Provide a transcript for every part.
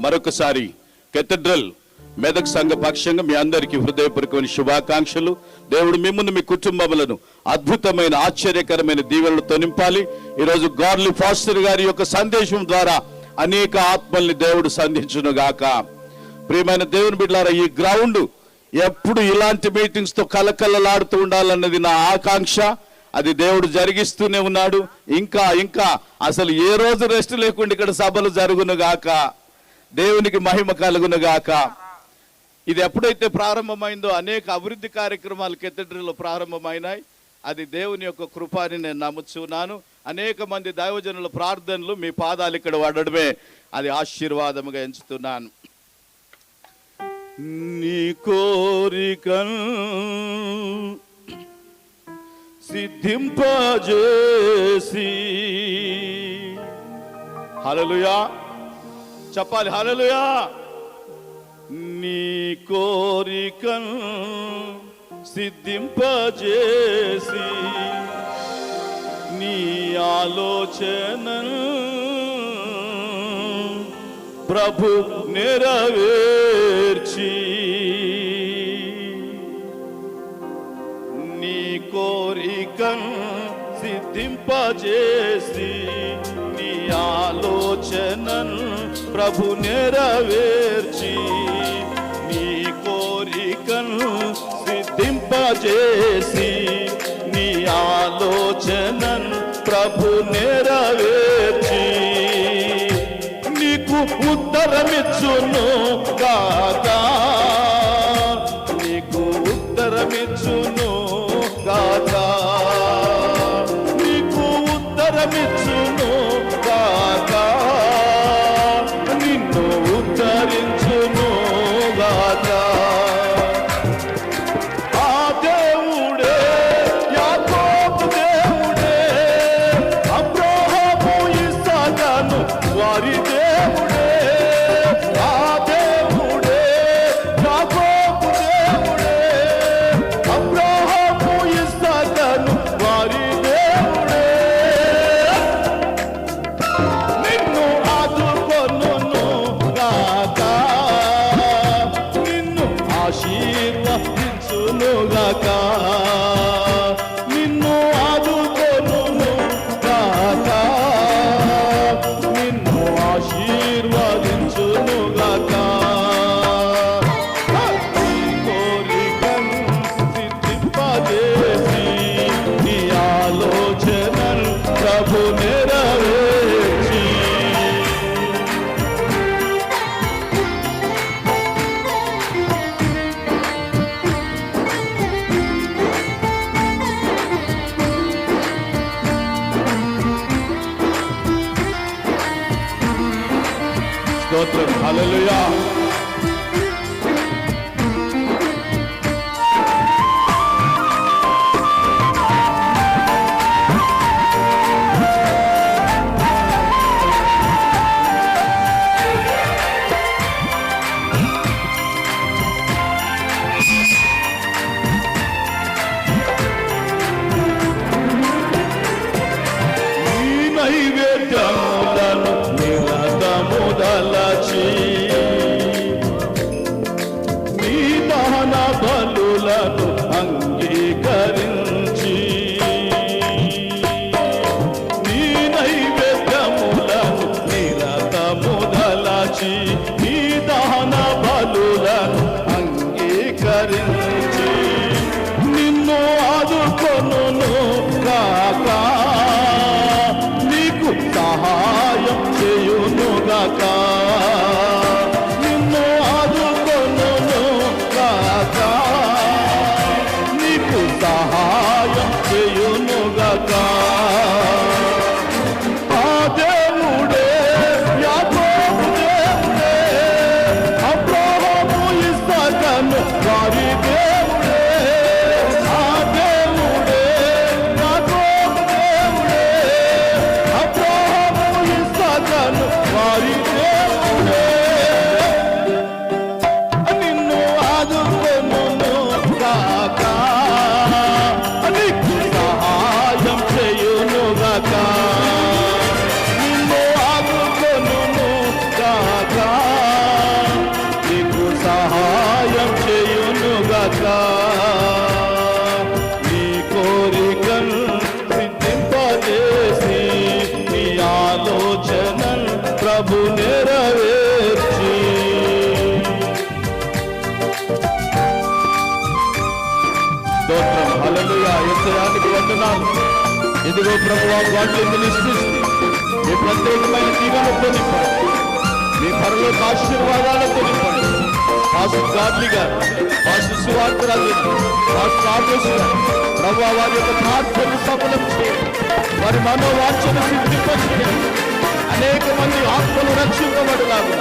మరొకసారి కెథడ్రల్ మెదక్ సంఘ పక్షంగా మీ అందరికీ హృదయపూర్వకమైన శుభాకాంక్షలు. దేవుడు మిమ్మల్ని మీ కుటుంబములను అద్భుతమైన ఆశ్చర్యకరమైన దీవెనలతో నింపాలి. ఈరోజు గార్లీ ఫాస్టర్ గారి యొక్క సందేశం ద్వారా అనేక ఆత్మల్ని దేవుడు సంధించును గాక ప్రియమైన దేవుని బిడ్డారా ఈ గ్రౌండ్ ఎప్పుడు ఇలాంటి మీటింగ్స్తో కలకలలాడుతూ ఉండాలన్నది నా ఆకాంక్ష. అది దేవుడు జరిగిస్తూనే ఉన్నాడు. ఇంకా ఇంకా అసలు ఏ రోజు రెస్ట్ లేకుండా ఇక్కడ సభలు జరుగును గాక దేవునికి మహిమ కలుగునుగాక ఇది ఎప్పుడైతే ప్రారంభమైందో అనేక అభివృద్ధి కార్యక్రమాలు కెథడ్రిల్లో ప్రారంభమైనాయి. అది దేవుని యొక్క కృప అని నేను నమ్ముచున్నాను అనేక మంది దైవజనుల ప్రార్థనలు మీ పాదాలు ఇక్కడ వాడడమే అది ఆశీర్వాదముగా ఎంచుతున్నాను. నీ కోరికను సిద్ధింపజేసి. హలలుయా చెప్పాలి. హల్లెలూయా. నీ కోరికను సిద్ధింపజేసి నీ ఆలోచన ప్రభు నెరవే ప్రభు నెరవేర్చి నీ కోరికను సిద్ధింపజేసి నీ ఆలోచనను ప్రభు నెరవేర్చి నీకు ఉత్తరమిచ్చును కాక నీకు ఉత్తరమిచ్చును కాక నీకు ఉత్తరమిచ్చును ఆశీర్వదించును స్తోత్రం. హలలుయా ఇదిగో ప్రభువా గాడ్లీ మినిస్ట్రీస్ మీ ప్రత్యేకమైన దీవెనతో పొందిపండి. మీ పరలోక ఆశీర్వాదాలతో నింపండి పాస్టర్ గాడ్లీ గారు పాస్టర్ సువార్తరాజు పాస్టర్ ఆదేశ్ గారు ప్రభువా వారి యొక్క ప్రార్థన సఫలం చేయండి. వారి మనోవాంఛను సిద్ధింపచేయండి అనేక మంది ఆత్మలు రక్షింపబడినారు.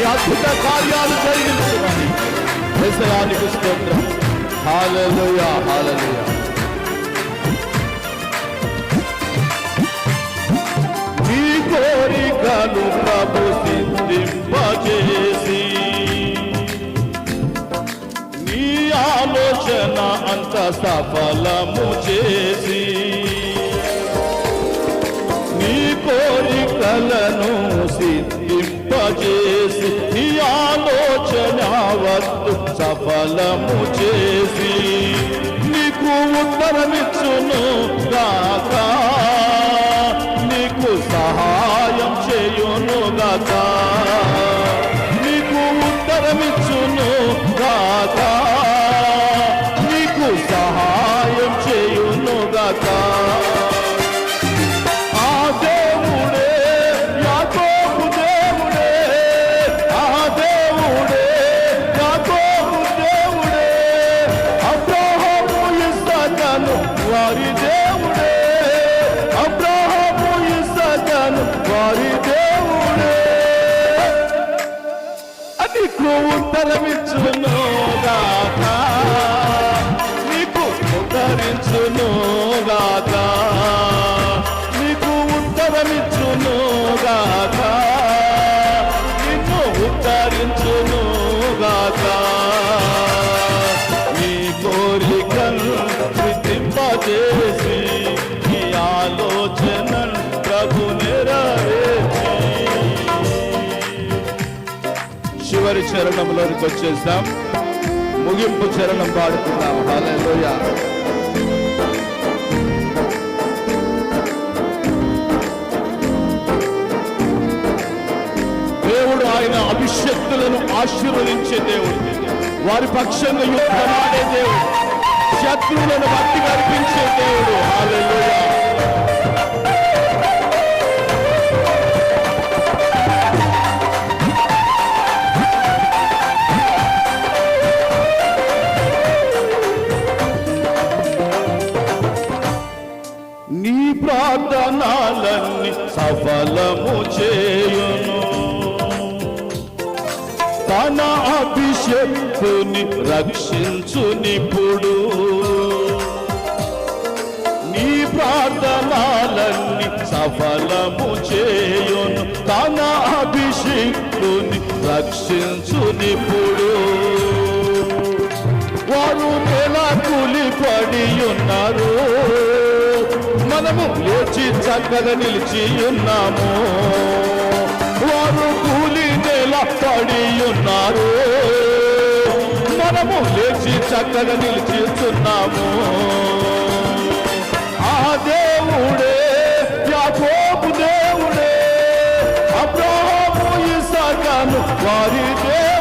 ఈ అద్భుత కార్యాలు జరిగించుకోవాలి యేసయానికి స్తోత్రం. హల్లెలూయా హల్లెలూయా. మీ కోరికను ప్రభు సిద్ధింపజేసి నీ ఆలోచన అంత సఫలము చేసి. నీ కోరికలను సిద్ధింపజేసి నీ ఆలోచన వద్దు సఫలము చేసి. నీకు ఉత్తరమిచ్చును కాకా గాక. నీకు సహాయం చేయును గాక. ఆ దేవుడే యాకోబు దేవుడే. ఆ దేవుడే యాకోబు దేవుడే. అబ్రహాము ఇస్సాకను వారి దేవుడే. అబ్రహాము ఇస్సాకను వారి దేవుడే. నీకు ఉత్తరమిచ్చును. చరణంలోనికి వచ్చేస్తాం ముగింపు చరణం పాడుకుందాం. హల్లెలూయా. దేవుడు ఆయన అభిషక్తులను ఆశీర్వదించే దేవుడు. వారి పక్షంగా యుద్ధమాడే దేవుడు. శత్రువులను భక్తి కల్పించే దేవుడు. హల్లెలూయా. సాధనాలన్నీ సఫలము చేయును. తన అభిషేకుని రక్షించు నిపుడు నీ ప్రార్థనలన్నీ సఫలము చేయును. తన అభిషేకుని రక్షించు నిపుడు వారు నెల కూలిపడి ఉన్నారు. మనము లేచి చక్కగా నిలిచి ఉన్నాము. వారు కూలి నేల పడి ఉన్నారు. మనము లేచి చక్కగా నిలిచిస్తున్నాము ఆ దేవుడే యాకోబు దేవుడే అబ్రాహాము ఇసాకను వారి దేవుడు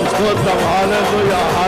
స్తోత్రం స్తోత్రం హాలలుయ హాలలుయ